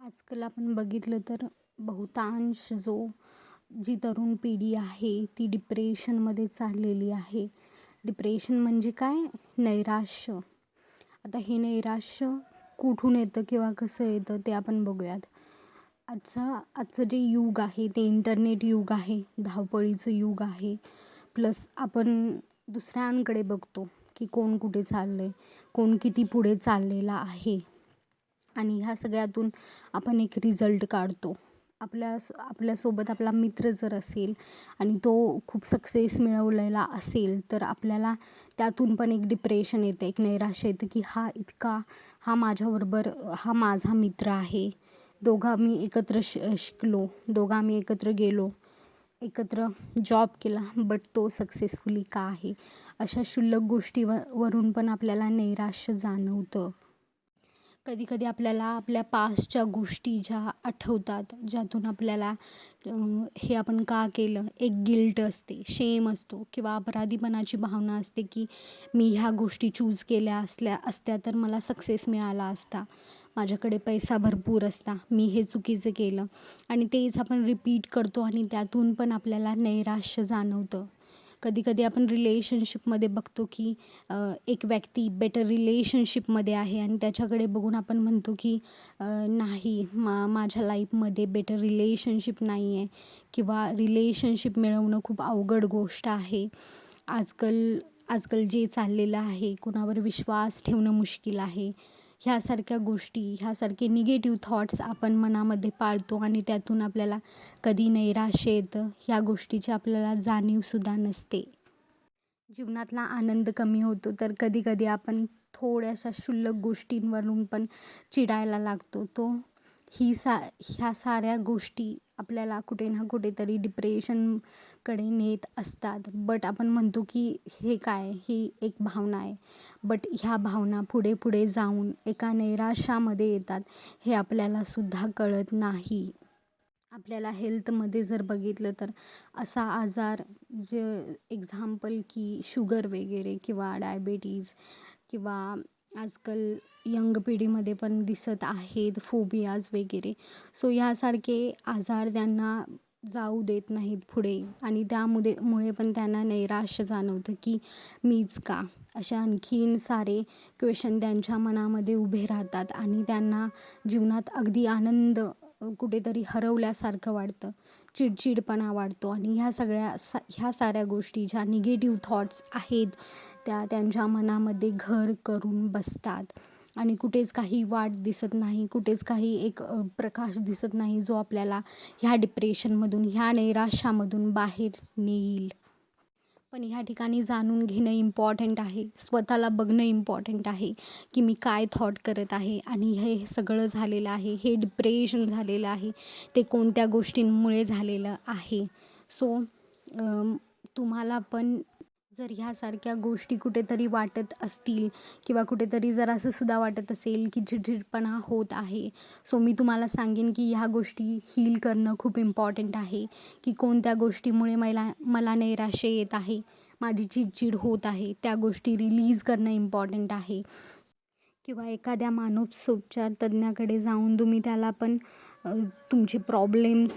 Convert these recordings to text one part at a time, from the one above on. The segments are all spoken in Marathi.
आजकाल आपण बघितलं तर बहुतांश जो जी तरुण पिढी आहे ती डिप्रेशनमध्ये चाललेली आहे. डिप्रेशन म्हणजे काय? नैराश्य. आता हे नैराश्य कुठून येतं किंवा कसं येतं ते आपण बघूयात. आजचा आजचं जे युग आहे ते इंटरनेट युग आहे धावपळीचं युग आहे. प्लस आपण दुसऱ्यांकडे बघतो की कोण कुठे चाललं आहे कोण किती पुढे चाललेला आहे. आणि ह्या सगळ्यातून आपण एक रिझल्ट काढतो. आपल्या आपल्यासोबत आपला मित्र जर असेल आणि तो खूप सक्सेस मिळवलेला असेल तर आपल्याला त्यातून पण एक डिप्रेशन येतं एक नैराश्य येतं की हा इतका हा माझ्याबरोबर हा माझा मित्र आहे. दोघं आम्ही एकत्र श शिकलो दोघं आम्ही एकत्र गेलो एकत्र जॉब केला बट तो सक्सेसफुली का आहे? अशा क्षुल्लक गोष्टीवर वरून पण आपल्याला नैराश्य जाणवतं. कधी कधी आपल्याला आपल्या पास्टच्या गोष्टी ज्या आठवतात ज्यातून आपल्याला हे आपण का केलं? एक गिल्ट असते शेम असतो किंवा अपराधीपणाची भावना असते की मी ह्या गोष्टी चूज केल्या असल्या असत्या तर मला सक्सेस मिळाला असता. माझ्याकडे पैसा भरपूर असता मी हे चुकीचं केलं. आणि तेच आपण रिपीट करतो आणि त्यातून पण आपल्याला नैराश्य जाणवतं. कधी कधी आपण रिलेशनशिपमध्ये बघतो की एक व्यक्ती बेटर रिलेशनशिपमध्ये आहे आणि त्याच्याकडे बघून आपण म्हणतो की नाही मा माझ्या लाईफमध्ये बेटर रिलेशनशिप नाही आहे किंवा रिलेशनशिप मिळवणं खूप अवघड गोष्ट आहे. आजकाल आजकाल जे चाललेलं आहे कुणावर विश्वास ठेवणं मुश्किल आहे. ह्यासारख्या गोष्टी ह्यासारखे निगेटिव्ह थॉट्स आपण मनामध्ये पाळतो आणि त्यातून आपल्याला कधी नैराश्य येतं ह्या गोष्टीची आपल्याला जाणीवसुद्धा नसते. जीवनातला आनंद कमी होतो तर कधीकधी आपण थोड्याशा क्षुल्लक गोष्टींवरून पण चिडायला लागतो. तो ही सा ह्या साऱ्या गोष्टी आपल्याला कुठे ना कुठेतरी डिप्रेशनकडे नेत असतात. बट आपण म्हणतो की हे काय? ही एक भावना आहे. बट ह्या भावना पुढे पुढे जाऊन एका नैराश्यामध्ये येतात हे आपल्याला सुद्धा कळत नाही. आपल्याला हेल्थमध्ये जर बघितलं तर असा आजार जे एक्झाम्पल की शुगर वगैरे किंवा डायबेटीज किंवा आजकाल यंग पिढीमध्ये पण दिसत आहेत फोबियाज वगैरे. सो ह्यासारखे आजार त्यांना जाऊ देत नाहीत पुढे. आणि त्यामुळे मुळे पण त्यांना नैराश्य जाणवतं की मीच का? अशा आणखीन सारे क्वेश्चन त्यांच्या मनामध्ये उभे राहतात आणि त्यांना जीवनात अगदी आनंद कुठेतरी हरवल्यासारखं वाटतं. चिडचिडपणा वाढतो आणि ह्या सगळ्या सा ह्या साऱ्या गोष्टी ज्या निगेटिव्ह थॉट्स आहेत त्या त्यांच्या मनामध्ये घर करून बसतात. आणि कुठेच काही वाट दिसत नाही कुठेच काही एक प्रकाश दिसत नाही जो आपल्याला ह्या डिप्रेशनमधून ह्या नैराश्यामधून बाहेर नेईल. पण ह्या ठिकाणी जाणून घेणं इम्पॉर्टंट आहे. स्वतःला बघणं इम्पॉर्टंट आहे की मी काय थॉट करत आहे आणि हे सगळं झालेलं आहे हे डिप्रेशन झालेलं आहे ते कोणत्या गोष्टींमुळे झालेलं आहे. सो तुम्हाला पण जर ह्यासारख्या गोष्टी कुठेतरी वाटत असतील किंवा कुठेतरी जर असं सुद्धा वाटत असेल की चिडचिडपणा होत आहे सो मी तुम्हाला सांगेन की ह्या गोष्टी हील करणं खूप इम्पॉर्टंट आहे की कोणत्या गोष्टीमुळे मला मला नैराश्य येत आहे माझी चिडचिड होत आहे त्या गोष्टी रिलीज करणं इम्पॉर्टंट आहे. किंवा एखाद्या मानसोपचार तज्ज्ञाकडे जाऊन तुम्ही त्याला पण तुमचे प्रॉब्लेम्स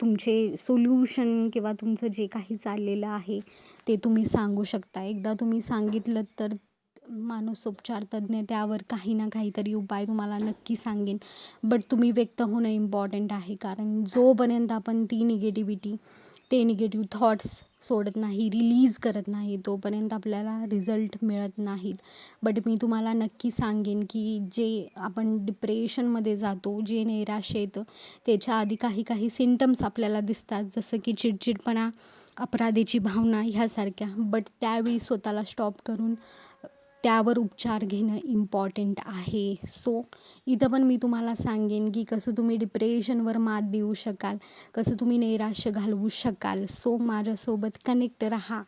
तुमचे सोल्युशन किंवा तुमचं जे काही चाललेलं आहे ते तुम्ही सांगू शकता. एकदा तुम्ही सांगितलं तर मानसोपचार तज्ज्ञ त्यावर काही ना काहीतरी उपाय तुम्हाला नक्की सांगेन. बट तुम्ही व्यक्त होणं इम्पॉर्टंट आहे. कारण जोपर्यंत आपण ती निगेटिव्हिटी ते निगेटिव्ह थॉट्स सोडत नाही रिलीज करत नाही तोपर्यंत आपल्याला रिझल्ट मिळत नाहीत. बट मी तुम्हाला नक्की सांगेन की जे आपण डिप्रेशनमध्ये जातो जे नैराश्य येतं त्याच्या आधी काही काही सिमटम्स आपल्याला दिसतात. जसं की चिडचिडपणा अपराधीची भावना ह्यासारख्या. बट त्यावेळी स्वतःला स्टॉप करून त्यावर उपचार घेणं इम्पॉर्टंट आहे. सो इथं पण मी तुम्हाला सांगेन की कसं तुम्ही डिप्रेशनवर मात देऊ शकाल कसं तुम्ही नैराश्य घालवू शकाल. सो माझ्यासोबत कनेक्ट राहा.